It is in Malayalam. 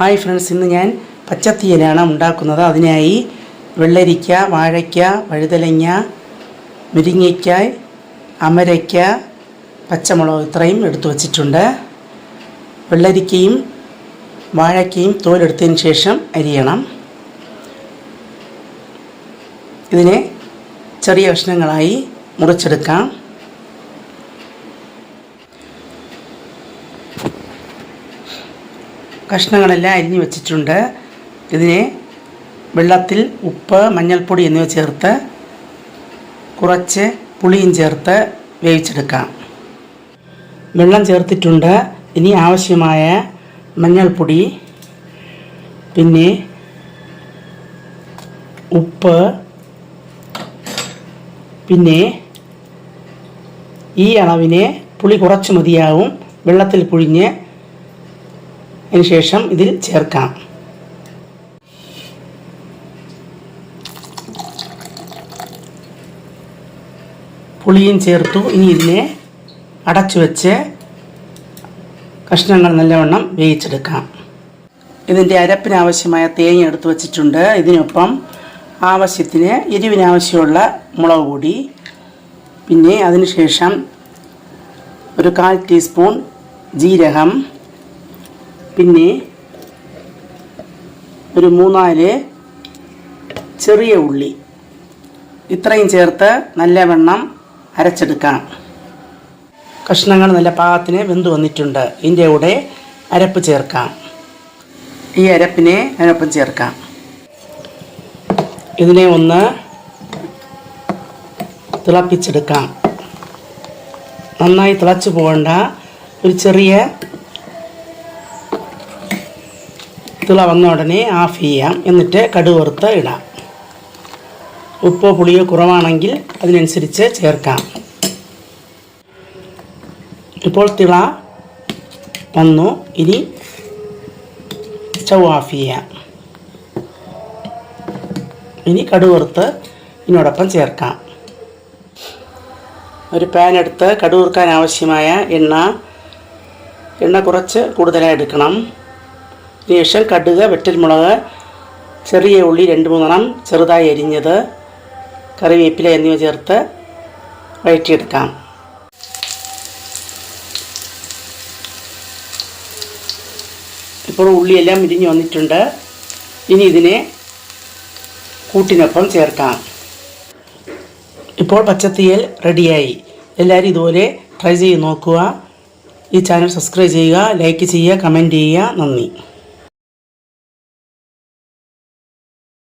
ഹായ് ഫ്രണ്ട്സ് ഇന്ന് ഞാൻ പച്ചത്തീനാണ് ഉണ്ടാക്കുന്നത്. അതിനായി വെള്ളരിക്ക വാഴയ്ക്ക വഴുതലങ്ങ മുരിങ്ങയ്ക്ക അമരയ്ക്ക പച്ചമുളക് ഇത്രയും എടുത്തു വച്ചിട്ടുണ്ട്. വെള്ളരിക്കയും വാഴയ്ക്കയും തോലെടുത്തതിന് ശേഷം അരിയണം. ഇതിനെ ചെറിയ കഷ്ണങ്ങളായി മുറിച്ചെടുക്കാം. കഷ്ണങ്ങളെല്ലാം അരിഞ്ഞു വെച്ചിട്ടുണ്ട്. ഇതിനെ വെള്ളത്തിൽ ഉപ്പ് മഞ്ഞൾപ്പൊടി എന്നിവ ചേർത്ത് കുറച്ച് പുളിയും ചേർത്ത് വേവിച്ചെടുക്കാം. വെള്ളം ചേർത്തിട്ടുണ്ട്. ഇനി ആവശ്യമായ മഞ്ഞൾപ്പൊടി പിന്നെ ഉപ്പ് പിന്നെ ഈ അളവിന് പുളി കുറച്ച് മതിയാവും. വെള്ളത്തിൽ പുഴിഞ്ഞ് അതിന് ശേഷം ഇതിൽ ചേർക്കാം പുളിയും ചേർത്തു. ഇനി ഇതിനെ അടച്ചു വെച്ച് കഷ്ണങ്ങൾ നല്ലവണ്ണം വേവിച്ചെടുക്കാം. ഇതിന്റെ അരപ്പിനാവശ്യമായ തേങ്ങ എടുത്ത് വച്ചിട്ടുണ്ട്. ഇതിനൊപ്പം ആവശ്യത്തിന് എരിവിനാവശ്യമുള്ള മുളക് പൊടി. പിന്നെ അതിനുശേഷം ഒരു കാൽ ടീസ്പൂൺ ജീരകം. പിന്നെ ഒരു മൂന്നാൽ ചെറിയ ഉള്ളി. ഇത്രയും ചേർത്ത് നല്ല വെണ്ണം അരച്ചെടുക്കാം കഷ്ണങ്ങൾ നല്ല പാകത്തിന് വെന്ത് വന്നിട്ടുണ്ട്. ഇതിന്റെ കൂടെ അരപ്പ് ചേർക്കാം. ഈ അരപ്പിനെ അതിനൊപ്പം ചേർക്കാം. ഇതിനെ ഒന്ന് തിളപ്പിച്ചെടുക്കാം. നന്നായി തിളച്ചു പോകേണ്ട ഒരു ചെറിയ തിള വന്ന ഉടനെ ഓഫ് ചെയ്യാം എന്നിട്ട് കടുവറുത്ത് ഇടാം. ഉപ്പോ പുളിയോ കുറവാണെങ്കിൽ അതിനനുസരിച്ച് ചേർക്കാം. ഇപ്പോൾ തിള വന്നു. ഇനി സ്റ്റൗ ഓഫ് ചെയ്യാം ഇനി കടുവറുത്ത് ഇതിനോടൊപ്പം ചേർക്കാം. ഒരു പാൻ എടുത്ത് കടുവറുക്കാൻ ആവശ്യമായ എണ്ണ. എണ്ണ കുറച്ച് കൂടുതലായി എടുക്കണം. ശേഷം കടുക് വെറ്റൽമുളക് ചെറിയ ഉള്ളി രണ്ട് മൂന്നെണ്ണം ചെറുതായി അരിഞ്ഞത് കറിവേപ്പില എന്നിവ ചേർത്ത് വഴറ്റിയെടുക്കാം. ഇപ്പോൾ ഉള്ളിയെല്ലാം ഇരിഞ്ഞ് വന്നിട്ടുണ്ട്. ഇനി ഇതിനെ കൂട്ടിനൊപ്പം ചേർക്കാം. ഇപ്പോൾ പച്ചത്തീയൽ റെഡിയായി. എല്ലാവരും ഇതുപോലെ ട്രൈ ചെയ്ത് നോക്കുക. ഈ ചാനൽ സബ്സ്ക്രൈബ് ചെയ്യുക ലൈക്ക് ചെയ്യുക കമന്റ് ചെയ്യുക. നന്ദി.